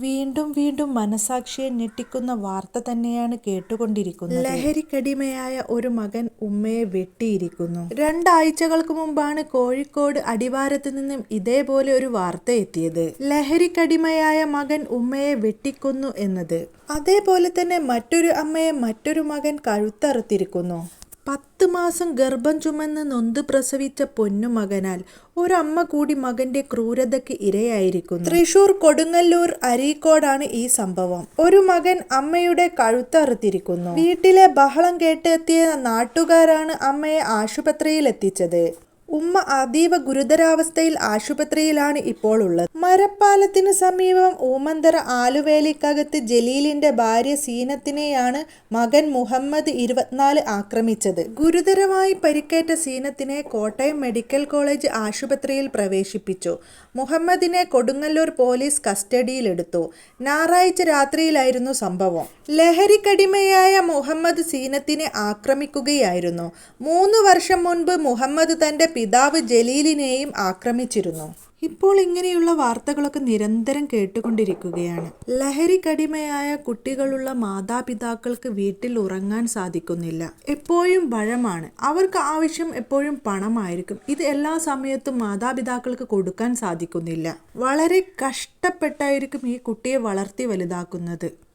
വീണ്ടും വീണ്ടും മനസാക്ഷിയെ ഞെട്ടിക്കുന്ന വാർത്ത തന്നെയാണ് കേട്ടുകൊണ്ടിരിക്കുന്നത്. ലഹരിക്കടിമയായ ഒരു മകൻ ഉമ്മയെ വെട്ടിയിരിക്കുന്നു. രണ്ടാഴ്ചകൾക്ക് മുമ്പാണ് കോഴിക്കോട് അടിവാരത്ത് നിന്നും ഇതേപോലെ ഒരു വാർത്ത എത്തിയത്. ലഹരിക്കടിമയായ മകൻ ഉമ്മയെ വെട്ടിക്കുന്നു എന്നത്. അതേപോലെ തന്നെ മറ്റൊരു അമ്മയെ മറ്റൊരു മകൻ കഴുത്തറുത്തിരിക്കുന്നു. പത്ത് മാസം ഗർഭം ചുമന്ന് നൊന്ത് പ്രസവിച്ച പൊന്നുമകനാൽ ഒരമ്മ കൂടി മകന്റെ ക്രൂരതയ്ക്ക് ഇരയായിരിക്കുന്നു. തൃശൂർ കൊടുങ്ങല്ലൂർ അരീക്കോടാണ് ഈ സംഭവം. ഒരു മകൻ അമ്മയുടെ കഴുത്തറുത്തിരിക്കുന്നു വീട്ടിലെ ബഹളം കേട്ടെത്തിയ നാട്ടുകാരാണ് അമ്മയെ ആശുപത്രിയിൽ എത്തിച്ചത് ഉമ്മ അതീവ ഗുരുതരാവസ്ഥയിൽ ആശുപത്രിയിലാണ് ഇപ്പോൾ ഉള്ളത്. മരപ്പാലത്തിന് സമീപം ഊമന്തറ ആലുവേലിക്കകത്ത് ജലീലിന്റെ ഭാര്യ സീനത്തിനെയാണ് മകൻ മുഹമ്മദ് ഇരുപത്തിനാല് ആക്രമിച്ചത്. ഗുരുതരമായി പരിക്കേറ്റ സീനത്തിനെ കോട്ടയം മെഡിക്കൽ കോളേജ് ആശുപത്രിയിൽ പ്രവേശിപ്പിച്ചു. മുഹമ്മദിനെ കൊടുങ്ങല്ലൂർ പോലീസ് കസ്റ്റഡിയിലെടുത്തു. ഞായറാഴ്ച രാത്രിയിലായിരുന്നു സംഭവം. ലഹരിക്കടിമയായ മുഹമ്മദ് സീനത്തിനെ ആക്രമിക്കുകയായിരുന്നു. മൂന്ന് വർഷം മുൻപ് മുഹമ്മദ് തന്റെ പിതാവ് ജലീലിനെയും ആക്രമിച്ചിരുന്നു. ഇപ്പോൾ ഇങ്ങനെയുള്ള വാർത്തകളൊക്കെ നിരന്തരം കേട്ടുകൊണ്ടിരിക്കുകയാണ്. ലഹരി ലഹരിക്കടിമയായ കുട്ടികളുള്ള മാതാപിതാക്കൾക്ക് വീട്ടിൽ ഉറങ്ങാൻ സാധിക്കുന്നില്ല. എപ്പോഴും വഴമാണ്. അവർക്ക് ആവശ്യം എപ്പോഴും പണമായിരിക്കും. ഇത് എല്ലാ സമയത്തും മാതാപിതാക്കൾക്ക് കൊടുക്കാൻ സാധിക്കുന്നില്ല. വളരെ കഷ്ടപ്പെട്ടായിരിക്കും ഈ കുട്ടിയെ വളർത്തി വലുതാക്കുന്നത്.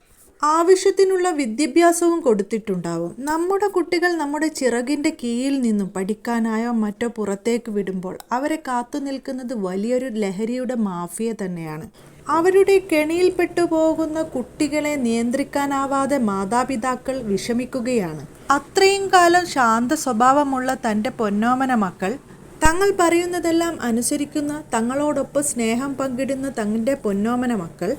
ആവശ്യത്തിനുള്ള വിദ്യാഭ്യാസവും കൊടുത്തിട്ടുണ്ടാവും. നമ്മുടെ കുട്ടികൾ നമ്മുടെ ചിറകിന്റെ കീഴിൽ നിന്നും പഠിക്കാനായോ മറ്റോ പുറത്തേക്ക് വിടുമ്പോൾ അവരെ കാത്തു നിൽക്കുന്നത് വലിയൊരു ലഹരിയുടെ മാഫിയ തന്നെയാണ്. അവരുടെ കെണിയിൽപ്പെട്ടു പോകുന്ന കുട്ടികളെ നിയന്ത്രിക്കാനാവാതെ മാതാപിതാക്കൾ വിഷമിക്കുകയാണ്. അത്രയും കാലം ശാന്ത സ്വഭാവമുള്ള തന്റെ പൊന്നോമന മക്കൾ തങ്ങൾ പറയുന്നതെല്ലാം അനുസരിക്കുന്ന തങ്ങളോടൊപ്പം സ്നേഹം പങ്കിടുന്ന തങ്ങളുടെ പൊന്നോമന മക്കൾ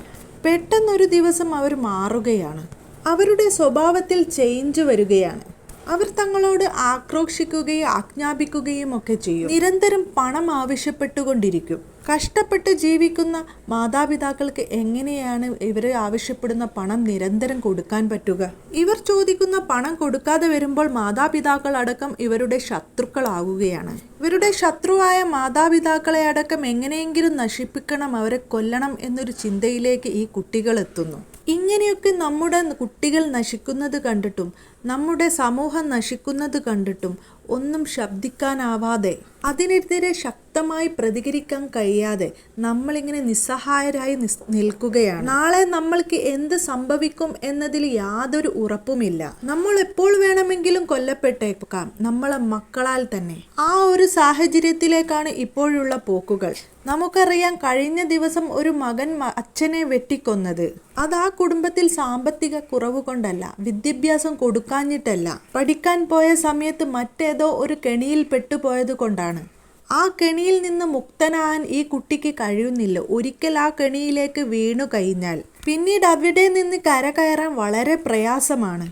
പെട്ടെന്നൊരു ദിവസം അവർ മാറുകയാണ്. അവരുടെ സ്വഭാവത്തിൽ ചേഞ്ച് വരികയാണ്. അവർ തങ്ങളോട് ആക്രോശിക്കുകയും ആജ്ഞാപിക്കുകയും ഒക്കെ ചെയ്യും. നിരന്തരം പണം ആവശ്യപ്പെട്ടുകൊണ്ടിരിക്കും. കഷ്ടപ്പെട്ട് ജീവിക്കുന്ന മാതാപിതാക്കൾക്ക് എങ്ങനെയാണ് ഇവർ ആവശ്യപ്പെടുന്ന പണം നിരന്തരം കൊടുക്കാൻ പറ്റുക? ഇവർ ചോദിക്കുന്ന പണം കൊടുക്കാതെ വരുമ്പോൾ മാതാപിതാക്കൾ അടക്കം ഇവരുടെ ശത്രുക്കളാവുകയാണ്. ഇവരുടെ ശത്രുവായ മാതാപിതാക്കളെ അടക്കം എങ്ങനെയെങ്കിലും നശിപ്പിക്കണം അവരെ കൊല്ലണം എന്നൊരു ചിന്തയിലേക്ക് ഈ കുട്ടികൾ എത്തുന്നു. ഇങ്ങനെയൊക്കെ നമ്മുടെ കുട്ടികൾ നശിക്കുന്നത് കണ്ടിട്ടും നമ്മുടെ സമൂഹം നശിക്കുന്നത് കണ്ടിട്ടും ഒന്നും ശബ്ദിക്കാനാവാതെ അതിനെതിരെ ശക്തമായി പ്രതികരിക്കാൻ കഴിയാതെ നമ്മളിങ്ങനെ നിസ്സഹായരായി നിസ് നിൽക്കുകയാണ്. നാളെ നമ്മൾക്ക് എന്ത് സംഭവിക്കും എന്നതിൽ യാതൊരു ഉറപ്പുമില്ല. നമ്മൾ എപ്പോൾ വേണമെങ്കിലും കൊല്ലപ്പെട്ടേക്കാം നമ്മളെ മക്കളാൽ തന്നെ. ആ ഒരു സാഹചര്യത്തിലേക്കാണ് ഇപ്പോഴുള്ള പോക്കുകൾ. നമുക്കറിയാം കഴിഞ്ഞ ദിവസം ഒരു മകൻ അച്ഛനെ വെട്ടിക്കൊന്നത്. അത് ആ കുടുംബത്തിൽ സാമ്പത്തിക കുറവ് കൊണ്ടല്ല വിദ്യാഭ്യാസം കൊടുക്കാഞ്ഞിട്ടല്ല പഠിക്കാൻ പോയ സമയത്ത് മറ്റേതോ ഒരു കെണിയിൽ പെട്ടുപോയത് കൊണ്ടാണ്. ആ കെണിയിൽ നിന്ന് മുക്തനാകാൻ ഈ കുട്ടിക്ക് കഴിയുന്നില്ല. ഒരിക്കൽ ആ കെണിയിലേക്ക് വീണു കഴിഞ്ഞാൽ പിന്നീട് അവിടെ നിന്ന് കര കയറാൻ വളരെ പ്രയാസമാണ്.